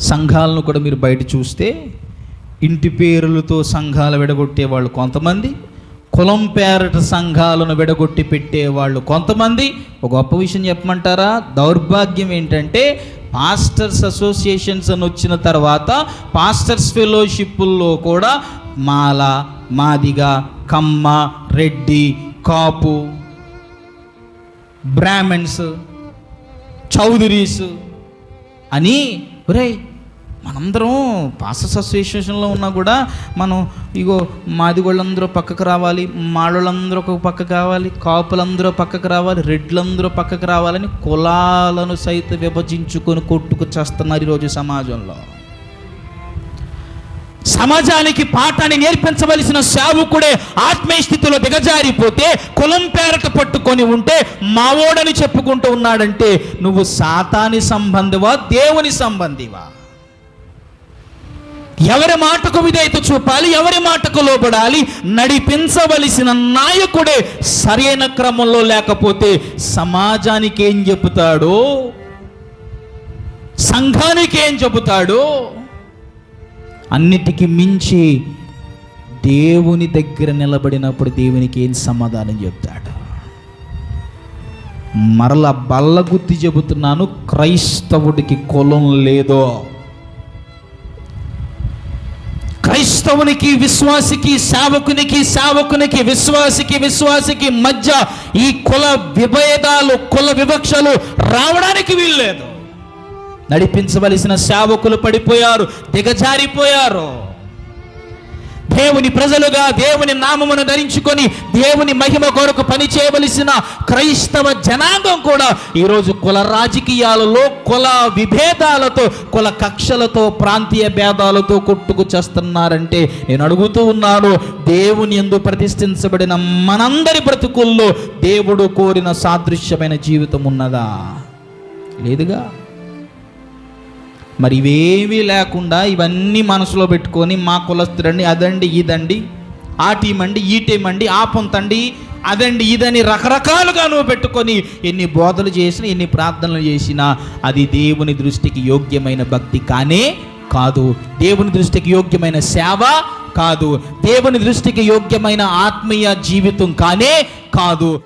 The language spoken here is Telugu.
సంఘాలను కూడా మీరు బయట చూస్తే ఇంటి పేరులతో సంఘాలు విడగొట్టే వాళ్ళు కొంతమంది కులం పేరట సంఘాలను విడగొట్టి పెట్టేవాళ్ళు కొంతమంది. ఒక గొప్ప విషయం చెప్పమంటారా? దౌర్భాగ్యం ఏంటంటే పాస్టర్స్ అసోసియేషన్స్ అని వచ్చిన తర్వాత పాస్టర్స్ ఫెలోషిప్పుల్లో కూడా మాల మాదిగ కమ్మ రెడ్డి కాపు బ్రాహ్మణ్స్ చౌదరీస్ అని ఒరేయ్ మనందరం పాస్టర్స్ అసోసియేషన్లో ఉన్నా కూడా మనం ఇగో మాది వాళ్ళందరూ పక్కకు రావాలి మాళ్ళందరూ ఒక పక్కకు రావాలి కాపులందరూ పక్కకు రావాలి రెడ్లందరూ పక్కకు రావాలని కులాలను సైతం విభజించుకొని కొట్టుకు చేస్తున్నారు ఈరోజు సమాజంలో. సమాజానికి పాఠాన్ని నేర్పించవలసిన సేవకుడే ఆత్మీయ స్థితిలో దిగజారిపోతే కులం పేరట పట్టుకొని ఉంటే మావోడని చెప్పుకుంటూ ఉన్నాడంటే నువ్వు సాతాని సంబంధివా దేవుని సంబంధివా? ఎవరి మాటకు విధేయత చూపాలి ఎవరి మాటకు లోబడాలి నడిపించవలసిన నాయకుడే సరైన క్రమంలో లేకపోతే సమాజానికి ఏం చెబుతాడో? సంఘానికి ఏం చెబుతాడో? అన్నిటికీ మించి దేవుని దగ్గర నిలబడినప్పుడు దేవునికి ఏం సమాధానం చెప్తాడు? మరల బల్ల గుత్తి చెబుతున్నాను క్రైస్తవుడికి కులం లేదో క్రైస్తవునికి విశ్వాసికి సేవకునికి సేవకునికి విశ్వాసికి విశ్వాసికి మధ్య ఈ కుల విభేదాలు కుల వివక్షలు రావడానికి వీల్లేదు. నడిపించవలసిన సేవకులు పడిపోయారు దిగజారిపోయారు. దేవుని ప్రజలుగా దేవుని నామమును ధరించుకొని దేవుని మహిమ కొరకు పని చేయవలసిన క్రైస్తవ జనాంగం కూడా ఈరోజు కుల రాజకీయాలలో కుల విభేదాలతో కుల కక్షలతో ప్రాంతీయ భేదాలతో కొట్టుకు చేస్తున్నారంటే నేను అడుగుతూ ఉన్నాను దేవుని ఎందు ప్రతిష్ఠించబడిన మనందరి బ్రతుకుల్లో దేవుడు కోరిన సాదృశ్యమైన జీవితం ఉన్నదా? లేదుగా? మరి ఇవేమీ లేకుండా ఇవన్నీ మనసులో పెట్టుకొని మా కులస్తుడండి అదండి ఇదండి ఆ టీం అండి ఈ టీం అండి ఆ పొంతండి అదండి ఇదని రకరకాలుగా నువ్వు పెట్టుకొని ఎన్ని బోధలు చేసినా ఎన్ని ప్రార్థనలు చేసినా అది దేవుని దృష్టికి యోగ్యమైన భక్తి కానే కాదు. దేవుని దృష్టికి యోగ్యమైన సేవ కాదు. దేవుని దృష్టికి యోగ్యమైన ఆత్మీయ జీవితం కానే కాదు.